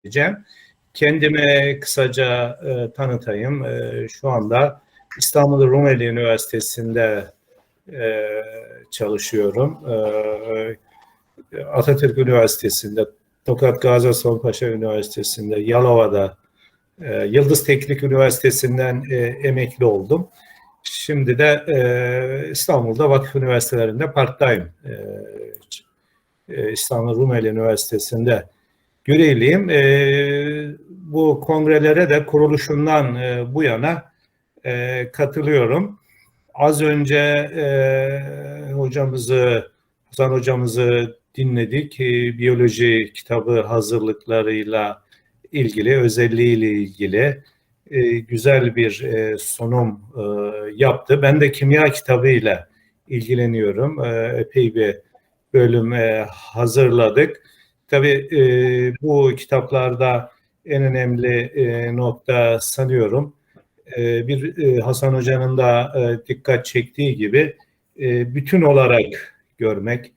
bahsedeceğim. Kendimi kısaca e, tanıtayım. E, şu anda İstanbul Rumeli Üniversitesi'nde e, çalışıyorum. E, Atatürk Üniversitesi'nde, Tokat Gazi Osman Paşa Üniversitesi'nde, Yalova'da, e, Yıldız Teknik Üniversitesi'nden e, emekli oldum. Şimdi de e, İstanbul'da vakıf üniversitelerinde part-time e, e, İstanbul Rumeli Üniversitesi'nde görevliyim. E, bu kongrelere de kuruluşundan e, bu yana e, katılıyorum. Az önce e, hocamızı, Hasan hocamızı dinledik. E, biyoloji kitabı hazırlıklarıyla ilgili, özelliğiyle ilgili e, güzel bir e, sunum e, yaptı. Ben de kimya kitabıyla ilgileniyorum. E, epey bir bölüm e, hazırladık. Tabii e, bu kitaplarda en önemli e, nokta sanıyorum e, bir e, Hasan Hoca'nın da e, dikkat çektiği gibi e, bütün olarak görmek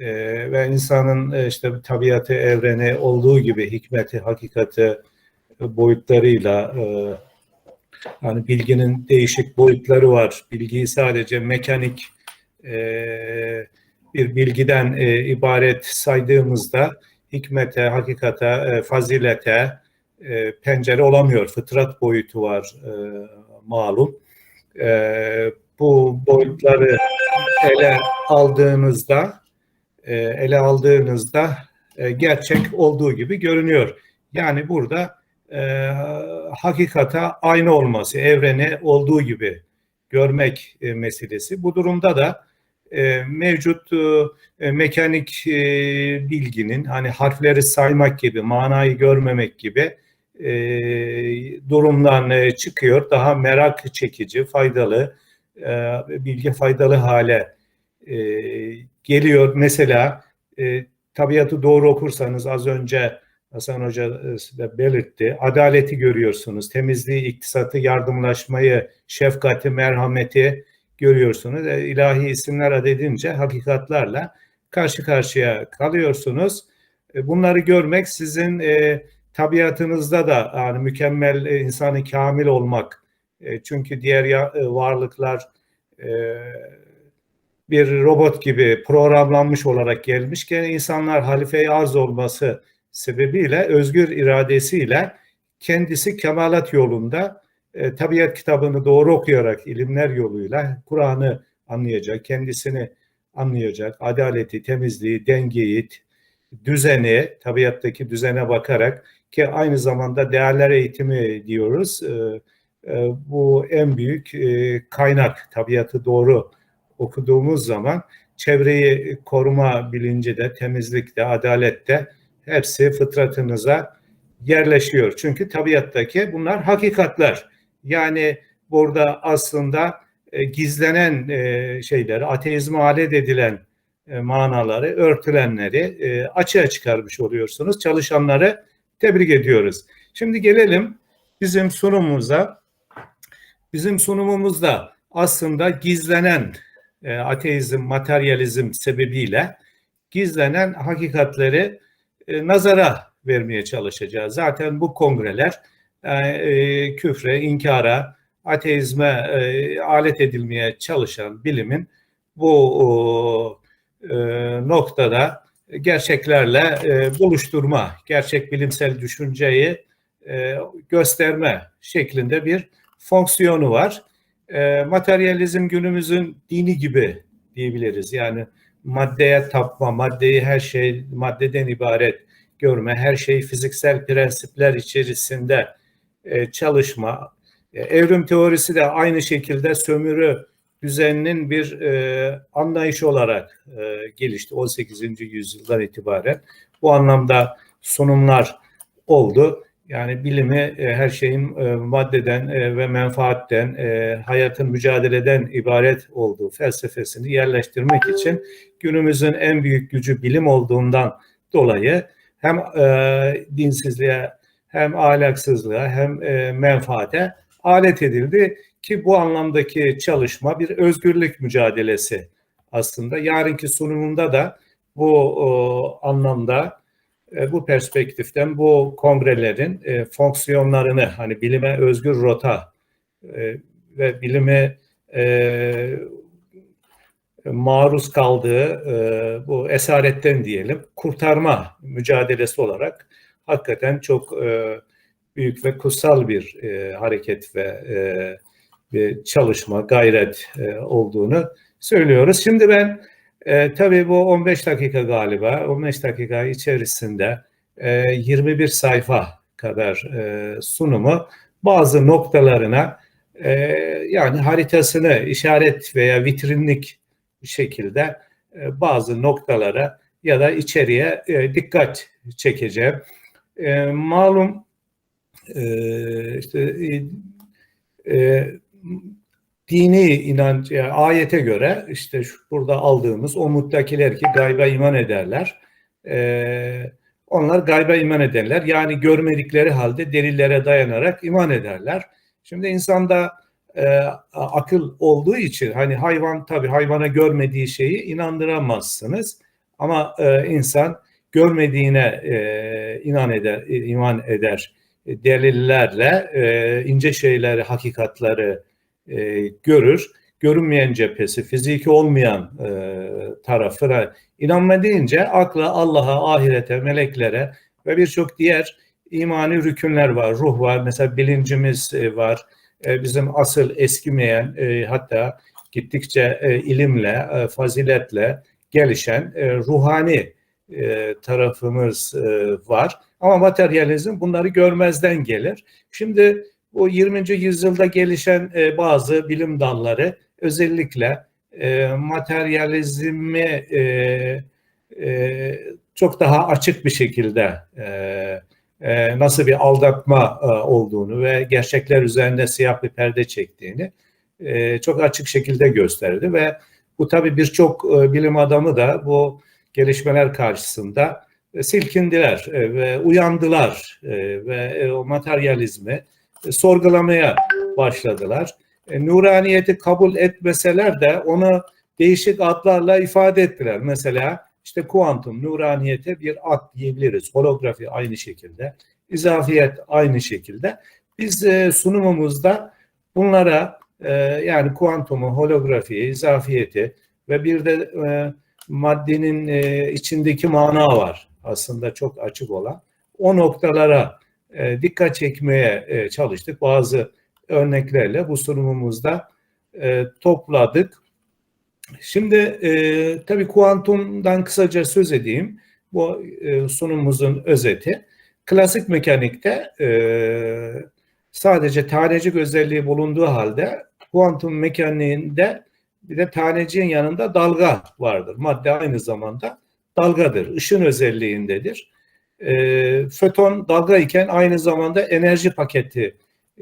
e, ve insanın e, işte tabiatı, evreni olduğu gibi hikmeti, hakikati boyutlarıyla e, yani bilginin değişik boyutları var. Bilgiyi sadece mekanik e, bir bilgiden e, ibaret saydığımızda hikmete, hakikate, e, fazilete e, pencere olamıyor. Fıtrat boyutu var e, malum. Bu boyutları ele aldığınızda ele aldığınızda gerçek olduğu gibi görünüyor. Yani burada e, hakikata aynı olması, evreni olduğu gibi görmek meselesi. Bu durumda da mevcut e, mekanik e, bilginin hani harfleri saymak gibi, manayı görmemek gibi e, durumdan e, çıkıyor. Daha merak çekici, faydalı, e, bilgi faydalı hale e, geliyor. Mesela e, tabiatı doğru okursanız az önce Hasan Hoca da belirtti. Adaleti görüyorsunuz, temizliği, iktisatı, yardımlaşmayı, şefkati, merhameti görüyorsunuz. E, ilahi isimler adedince hakikatlarla karşı karşıya kalıyorsunuz. E, bunları görmek sizin e, tabiatınızda da yani mükemmel e, insanı kamil olmak. E, çünkü diğer ya, e, varlıklar e, bir robot gibi programlanmış olarak gelmişken insanlar halife-i arz olması sebebiyle özgür iradesiyle kendisi kemalat yolunda e, tabiat kitabını doğru okuyarak ilimler yoluyla Kur'an'ı anlayacak, kendisini anlayacak, adaleti, temizliği, dengeyi, düzeni, tabiattaki düzene bakarak ki aynı zamanda değerler eğitimi diyoruz. E, e, bu en büyük kaynak, tabiatı doğru okuduğumuz zaman çevreyi koruma bilinci de, temizlikte, adalette hepsi fıtratınıza yerleşiyor. Çünkü tabiattaki bunlar hakikatler. Yani burada aslında e, gizlenen e, şeyleri, ateizme alet edilen e, manaları, örtülenleri e, açığa çıkarmış oluyorsunuz. Çalışanları tebrik ediyoruz. Şimdi gelelim bizim sunumumuza. Bizim sunumumuzda aslında gizlenen ateizm, materyalizm sebebiyle gizlenen hakikatleri e, nazara vermeye çalışacağız. Zaten bu kongreler e, küfre, inkara, ateizme e, alet edilmeye çalışan bilimin bu e, noktada gerçeklerle e, buluşturma, gerçek bilimsel düşünceyi e, gösterme şeklinde bir fonksiyonu var. E, materyalizm günümüzün dini gibi diyebiliriz. Yani maddeye tapma, maddeyi her şey maddeden ibaret görme, her şey fiziksel prensipler içerisinde e, çalışma. E, evrim teorisi de aynı şekilde sömürü düzeninin bir e, anlayış olarak e, gelişti 18. yüzyıldan itibaren. Bu anlamda sunumlar oldu. Yani bilimi e, her şeyin e, maddeden e, ve menfaatten, e, hayatın mücadeleden ibaret olduğu felsefesini yerleştirmek için günümüzün en büyük gücü bilim olduğundan dolayı hem e, dinsizliğe hem ahlaksızlığa hem e, menfaate alet edildi ki bu anlamdaki çalışma bir özgürlük mücadelesi aslında. Yarınki sunumunda da bu o, anlamda e, bu perspektiften bu kongrelerin e, fonksiyonlarını hani bilime özgür rota e, ve bilime e, maruz kaldığı e, bu esaretten diyelim kurtarma mücadelesi olarak hakikaten çok e, büyük ve kutsal bir e, hareket ve e, bir çalışma, gayret e, olduğunu söylüyoruz. Şimdi ben e, tabii bu 15 dakika galiba, 15 dakika içerisinde e, 21 sayfa kadar e, sunumu bazı noktalarına e, yani haritasını işaret veya vitrinlik şekilde e, bazı noktalara ya da içeriye e, dikkat çekeceğim. E, malum e, işte e, e, dini inanç, yani ayete göre işte şu, burada aldığımız o muttakiler ki gayba iman ederler. E, onlar gayba iman ederler. Yani görmedikleri halde delillere dayanarak iman ederler. Şimdi insanda e, akıl olduğu için hani hayvan tabii hayvana görmediği şeyi inandıramazsınız. Ama e, insan görmediğine e, inan eder, iman eder delillerle e, ince şeyleri, hakikatları e, görür. Görünmeyen cephesi, fiziki olmayan e, tarafına inanma akla Allah'a, ahirete, meleklere ve birçok diğer imani rükünler var, ruh var, mesela bilincimiz e, var. E, bizim asıl eskimeyen e, hatta gittikçe e, ilimle, e, faziletle gelişen e, ruhani e, tarafımız e, var. Ama materyalizm bunları görmezden gelir. Şimdi bu 20. yüzyılda gelişen e, bazı bilim dalları özellikle e, materyalizmi e, e, çok daha açık bir şekilde e, e, nasıl bir aldatma e, olduğunu ve gerçekler üzerinde siyah bir perde çektiğini e, çok açık şekilde gösterdi ve bu tabii birçok e, bilim adamı da bu gelişmeler karşısında e, silkindiler e, ve uyandılar e, ve o materyalizmi sorgulamaya başladılar. Nuraniyeti kabul etmeseler de onu değişik adlarla ifade ettiler. Mesela işte kuantum, nuraniyete bir ad diyebiliriz. Holografi aynı şekilde, izafiyet aynı şekilde. Biz sunumumuzda bunlara yani kuantumu, holografiyi, izafiyeti ve bir de maddenin içindeki mana var aslında çok açık olan o noktalara e, dikkat çekmeye e, çalıştık. Bazı örneklerle bu sunumumuzda e, topladık. Şimdi e, tabii kuantumdan kısaca söz edeyim. Bu e, sunumumuzun özeti. Klasik mekanikte e, sadece tanecik özelliği bulunduğu halde kuantum mekaniğinde bir de taneciğin yanında dalga vardır. Madde aynı zamanda dalgadır. Işın özelliğindedir. E, föton dalga iken aynı zamanda enerji paketi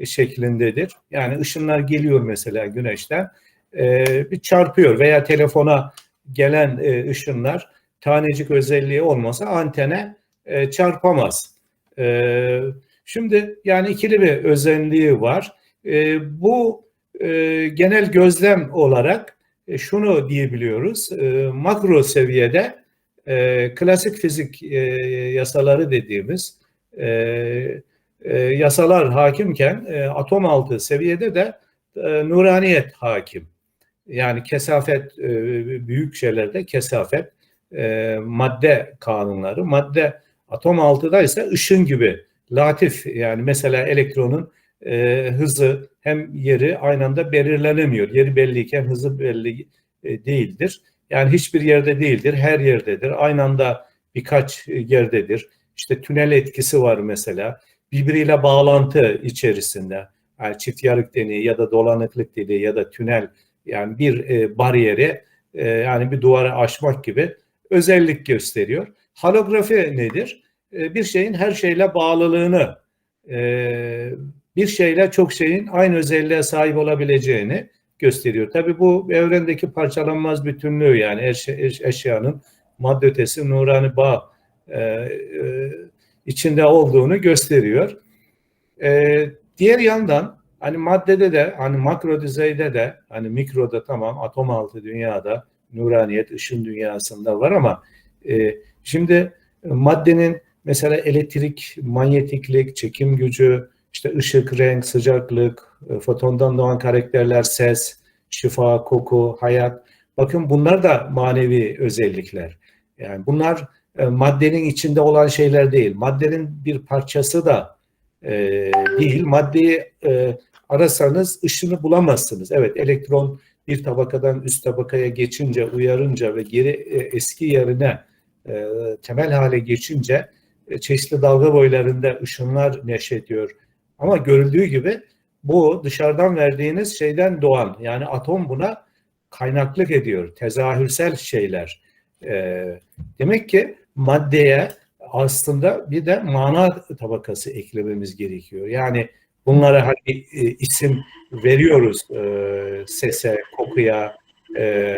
şeklindedir. Yani ışınlar geliyor mesela güneşten e, bir çarpıyor veya telefona gelen e, ışınlar tanecik özelliği olmasa antene e, çarpamaz. E, şimdi yani ikili bir özelliği var. E, bu e, genel gözlem olarak e, şunu diyebiliyoruz. E, makro seviyede e, klasik fizik e, yasaları dediğimiz e, e, yasalar hakimken e, atom altı seviyede de e, nuraniyet hakim. Yani kesafet e, büyük şeylerde kesafet e, madde kanunları. Madde atom altıda ise ışın gibi latif yani mesela elektronun e, hızı hem yeri aynı anda belirlenemiyor. Yeri belliyken hızı belli e, değildir. Yani hiçbir yerde değildir, her yerdedir. Aynı anda birkaç yerdedir. İşte tünel etkisi var mesela. Birbiriyle bağlantı içerisinde. Yani çift yarık deneyi ya da dolanıklık dediği ya da tünel yani bir e, bariyeri e, yani bir duvarı aşmak gibi özellik gösteriyor. Holografi nedir? E, bir şeyin her şeyle bağlılığını, e, bir şeyle çok şeyin aynı özelliğe sahip olabileceğini gösteriyor. Tabi bu evrendeki parçalanmaz bütünlüğü yani eşyanın madde ötesi nurani bağ e, e, içinde olduğunu gösteriyor. E, diğer yandan hani maddede de hani makro düzeyde de hani mikroda tamam atom altı dünyada nuraniyet ışın dünyasında var ama e, şimdi maddenin mesela elektrik, manyetiklik, çekim gücü, işte ışık, renk, sıcaklık, e, fotondan doğan karakterler, ses, şifa, koku, hayat. Bakın bunlar da manevi özellikler. Yani bunlar e, maddenin içinde olan şeyler değil. Maddenin bir parçası da e, değil. Maddeyi e, arasanız ışını bulamazsınız. Evet elektron bir tabakadan üst tabakaya geçince, uyarınca ve geri e, eski yerine e, temel hale geçince e, çeşitli dalga boylarında ışınlar neşrediyor. Ama görüldüğü gibi bu dışarıdan verdiğiniz şeyden doğan yani atom buna kaynaklık ediyor. Tezahürsel şeyler. E, demek ki maddeye aslında bir de mana tabakası eklememiz gerekiyor. Yani bunlara hani e, isim veriyoruz e, sese, kokuya, e,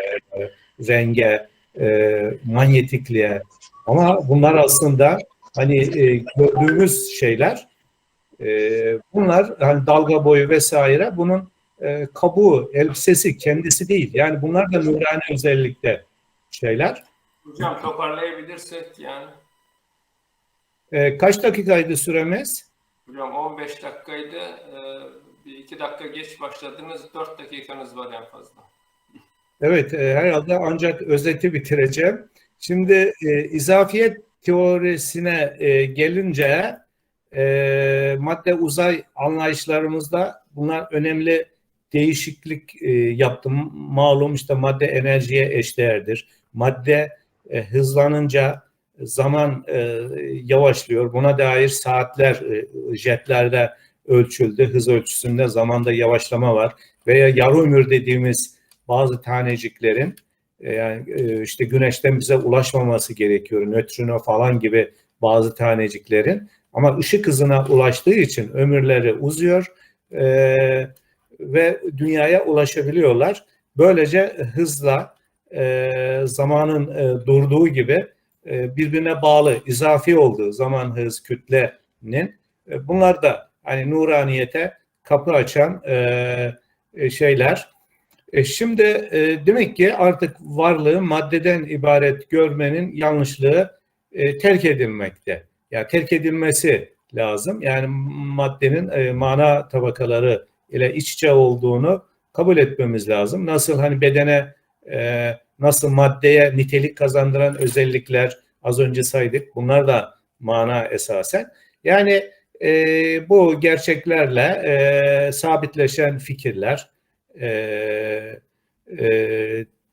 renge, e, manyetikliğe. Ama bunlar aslında hani e, gördüğümüz şeyler e, bunlar hani dalga boyu vesaire bunun e, kabuğu, elbisesi kendisi değil. Yani bunlar da nurani özellikte şeyler. Hocam toparlayabilirsek yani. E, kaç dakikaydı süremiz? Hocam 15 dakikaydı. Ee, bir iki dakika geç başladınız. 4 dakikanız var en fazla. Evet, e, herhalde ancak özeti bitireceğim. Şimdi e, izafiyet teorisine e, gelince e, madde uzay anlayışlarımızda bunlar önemli değişiklik e, yaptım. Malum işte madde enerjiye eşdeğerdir. Madde e, hızlanınca zaman e, yavaşlıyor. Buna dair saatler e, jetlerde ölçüldü. Hız ölçüsünde zamanda yavaşlama var. Veya yarı ömür dediğimiz bazı taneciklerin e, yani e, işte güneşten bize ulaşmaması gerekiyor. Nötrino falan gibi bazı taneciklerin ama ışık hızına ulaştığı için ömürleri uzuyor e, ve dünyaya ulaşabiliyorlar. Böylece hızla e, zamanın e, durduğu gibi e, birbirine bağlı, izafi olduğu zaman hız kütlenin e, bunlar da hani nuraniyete kapı açan e, şeyler. şimdi demek ki artık varlığı maddeden ibaret görmenin yanlışlığı terk edilmekte. Yani terk edilmesi lazım. Yani maddenin mana tabakaları ile iç içe olduğunu kabul etmemiz lazım. Nasıl hani bedene nasıl maddeye nitelik kazandıran özellikler az önce saydık. Bunlar da mana esasen. Yani e, bu gerçeklerle e, sabitleşen fikirler e, e,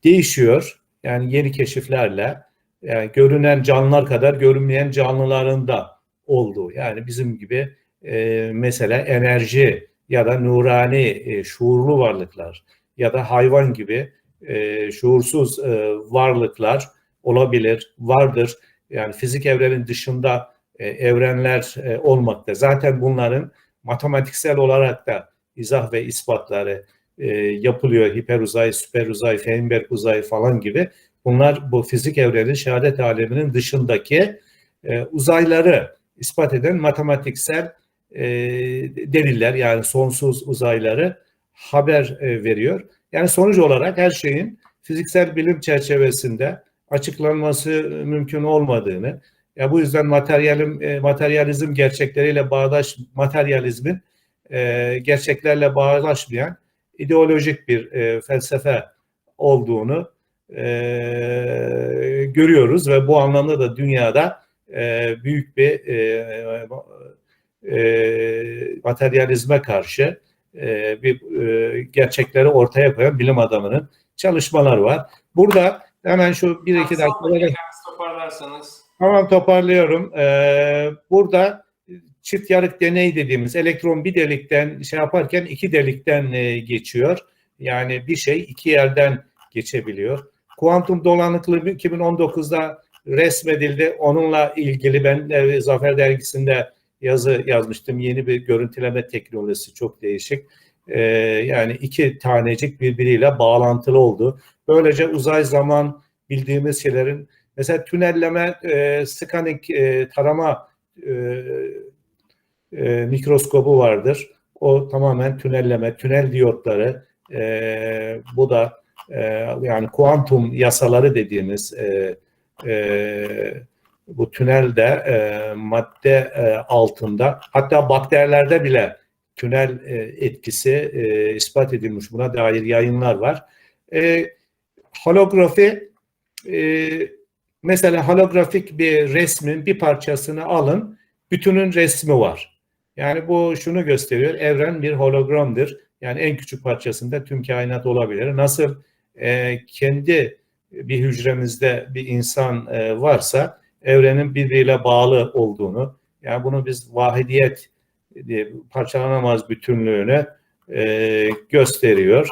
değişiyor. Yani yeni keşiflerle yani görünen canlılar kadar görünmeyen canlıların da olduğu. Yani bizim gibi e, mesela enerji ya da nurani e, şuurlu varlıklar ya da hayvan gibi e, şuursuz e, varlıklar olabilir, vardır. Yani fizik evrenin dışında e, evrenler e, olmakta. Zaten bunların matematiksel olarak da izah ve ispatları e, yapılıyor. Hiperuzay, süperuzay, Feinberg uzay falan gibi. Bunlar bu fizik evrenin şehadet aleminin dışındaki e, uzayları ispat eden matematiksel e, deliller yani sonsuz uzayları haber e, veriyor. Yani sonuç olarak her şeyin fiziksel bilim çerçevesinde açıklanması mümkün olmadığını, ya bu yüzden materyalim, e, materyalizm gerçekleriyle bağdaş, materyalizmin e, gerçeklerle bağdaşmayan ideolojik bir e, felsefe olduğunu e, görüyoruz ve bu anlamda da dünyada e, büyük bir e, e, materyalizme karşı e, bir e, gerçekleri ortaya koyan bilim adamının çalışmaları var. Burada hemen şu bir iki dakika toparlarsanız. Tamam toparlıyorum. Ee, burada çift yarık deney dediğimiz elektron bir delikten şey yaparken iki delikten e, geçiyor. Yani bir şey iki yerden geçebiliyor. Kuantum dolanıklığı 2019'da resmedildi. Onunla ilgili ben e, Zafer Dergisi'nde yazı yazmıştım. Yeni bir görüntüleme teknolojisi çok değişik. Ee, yani iki tanecik birbiriyle bağlantılı oldu. Böylece uzay zaman bildiğimiz şeylerin mesela tünelleme, e, scanning e, tarama e, e, mikroskobu vardır. O tamamen tünelleme, tünel diyotları e, bu da e, yani kuantum yasaları dediğimiz e, e, bu tünelde e, madde e, altında hatta bakterilerde bile tünel e, etkisi e, ispat edilmiş. Buna dair yayınlar var. E, holografi e, mesela holografik bir resmin bir parçasını alın bütünün resmi var. Yani bu şunu gösteriyor. Evren bir hologramdır. Yani en küçük parçasında tüm kainat olabilir. Nasıl e, kendi bir hücremizde bir insan e, varsa evrenin birbiriyle bağlı olduğunu, yani bunu biz vahidiyet diye parçalanamaz bütünlüğünü e, gösteriyor.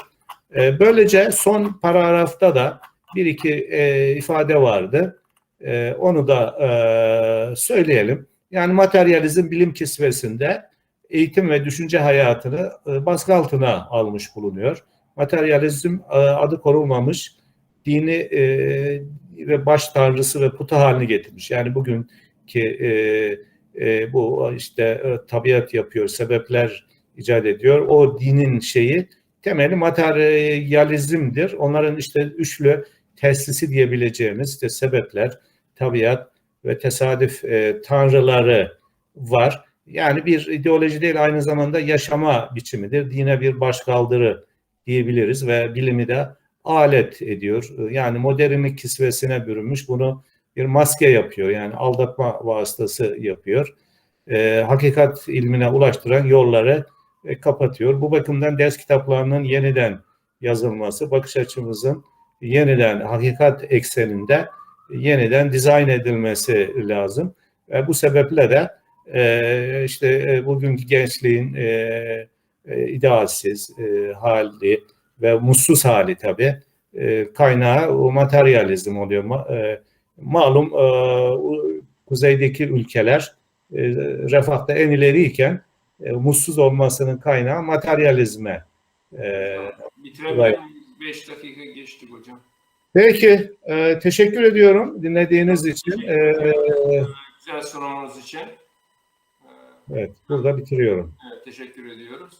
E, böylece son paragrafta da bir iki e, ifade vardı. E, onu da e, söyleyelim. Yani materyalizm bilim kisvesinde eğitim ve düşünce hayatını e, baskı altına almış bulunuyor. Materyalizm e, adı korunmamış dini e, ve baş tanrısı ve puta haline getirmiş. Yani bugünkü e, e, bu işte tabiat yapıyor, sebepler icat ediyor. O dinin şeyi temeli materyalizmdir. Onların işte üçlü teslisi diyebileceğimiz işte sebepler, tabiat ve tesadüf tanrıları var. Yani bir ideoloji değil aynı zamanda yaşama biçimidir. Dine bir başkaldırı diyebiliriz ve bilimi de alet ediyor. Yani modernlik kisvesine bürünmüş bunu bir maske yapıyor. Yani aldatma vasıtası yapıyor. E, hakikat ilmine ulaştıran yolları e, kapatıyor. Bu bakımdan ders kitaplarının yeniden yazılması, bakış açımızın yeniden hakikat ekseninde yeniden dizayn edilmesi lazım. Ve bu sebeple de e, işte e, bugünkü gençliğin e, e, idealsiz e, hali ve mutsuz hali tabii e, kaynağı o materyalizm oluyor. Ma, e, malum e, kuzeydeki ülkeler e, refahta en ileriyken e, mutsuz olmasının kaynağı materyalizme. E, Bitirebilir 5 dakika geçtik hocam. peki, e, teşekkür ediyorum dinlediğiniz için. E, Güzel sunumunuz için. Evet, burada bitiriyorum. Evet, teşekkür ediyoruz.